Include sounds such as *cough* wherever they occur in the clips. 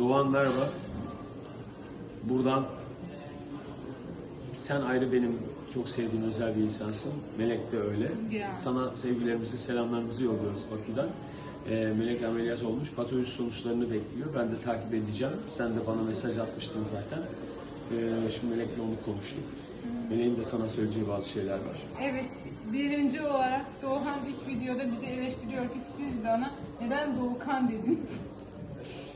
Doğan merhaba. Buradan sen ayrı benim çok sevdiğim özel bir insansın. Melek de öyle. Sana sevgilerimizi, selamlarımızı yolluyoruz Bakü'den. Ee, Melek ameliyat olmuş. Patoloji sonuçlarını bekliyor. Ben de takip edeceğim. Sen de bana mesaj atmıştın zaten. Ee, şimdi Melek'le onu konuştuk. Melek'in de sana söyleyeceği bazı şeyler var. Evet, birinci olarak Doğukan ilk videoda bizi eleştiriyor ki siz bana neden Doğukan dediniz?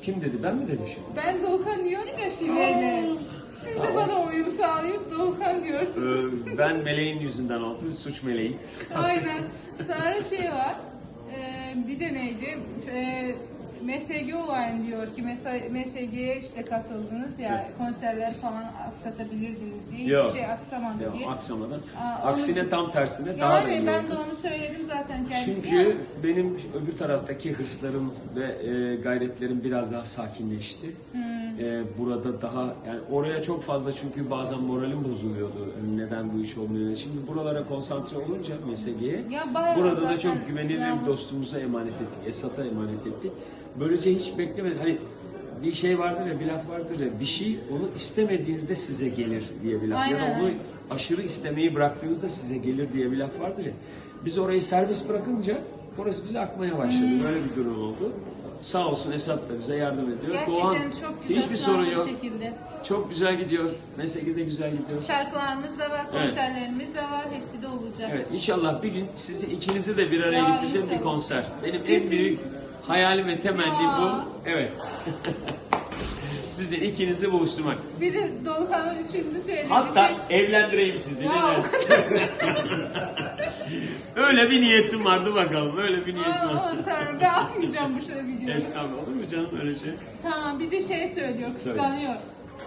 Kim dedi? Ben mi demişim? Ben Doğukan diyorum ya şiveyle. Siz de bana uyum sağlayıp Doğukan diyorsunuz. Ee, ben Meleğin yüzünden oldu. Suç Meleğin. Aynen. Sonra şey var. e, bir de neydi? E, MSG olayın diyor ki MSG'ye işte katıldınız ya Evet. konserleri falan aksatabilirdiniz diye Yok. hiçbir şey aksamadı Ya, diye. aksamadan. Aa, Aksine onu- tam tersine daha da Yani iyi ben oldu. de onu söyledim zaten kendisine. Çünkü benim öbür taraftaki hırslarım ve e, gayretlerim biraz daha sakinleşti. Hmm. E, burada daha yani oraya çok fazla çünkü bazen moralim bozuluyordu. Yani neden bu iş olmuyor? Şimdi buralara konsantre olunca bayağı burada da çok güvenilir bir dostumuza emanet ettik. Esat'a emanet ettik. Böylece hiç beklemedik. Hani bir şey vardır ya, bir laf vardır ya, bir şey onu istemediğinizde size gelir diye bir laf. Ya da Aynen. onu aşırı istemeyi bıraktığınızda size gelir diye bir laf vardır ya. Biz orayı serbest bırakınca orası bize akmaya başladı. Hmm. Böyle bir durum oldu. Sağ olsun Esat da bize yardım ediyor. Gerçekten Doğan çok güzel hiçbir sorun yok. şekilde. Çok güzel gidiyor. Mesleki de güzel gidiyor. Şarkılarımız da var, Evet. konserlerimiz de var, hepsi de olacak. Evet inşallah bir gün sizi ikinizi de bir araya Ya, getireceğim bir konser. Benim en Kesin. büyük hayalim ve temennim Ya. bu. Evet. *laughs* Sizi ikinizi buluşturmak. Bir de Doğukan'ın üçüncü söylediği Hatta şey. evlendireyim sizi. ne Wow. dersin? Öyle bir niyetim vardı bakalım. Öyle bir niyetim Aa, var. aman tanrım, ben atmayacağım bu şöyle videoyu. Estağfurullah olur mu canım öyle şey? Tamam bir de şey söylüyor, kıskanıyor.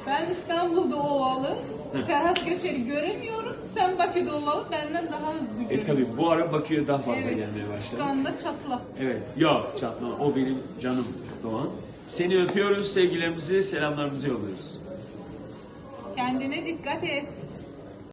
Ben İstanbul'da olalı, Ferhat Göçer'i göremiyorum. Sen Bakü'de olalı benden daha hızlı E görüyorsun. tabi bu ara Bakü'ye daha fazla gelmeye başladı. kıskanda çatla. Evet. Yok çatlama. O benim canım Doğan. Seni öpüyoruz. Sevgilerimizi, selamlarımızı yolluyoruz. Kendine dikkat et.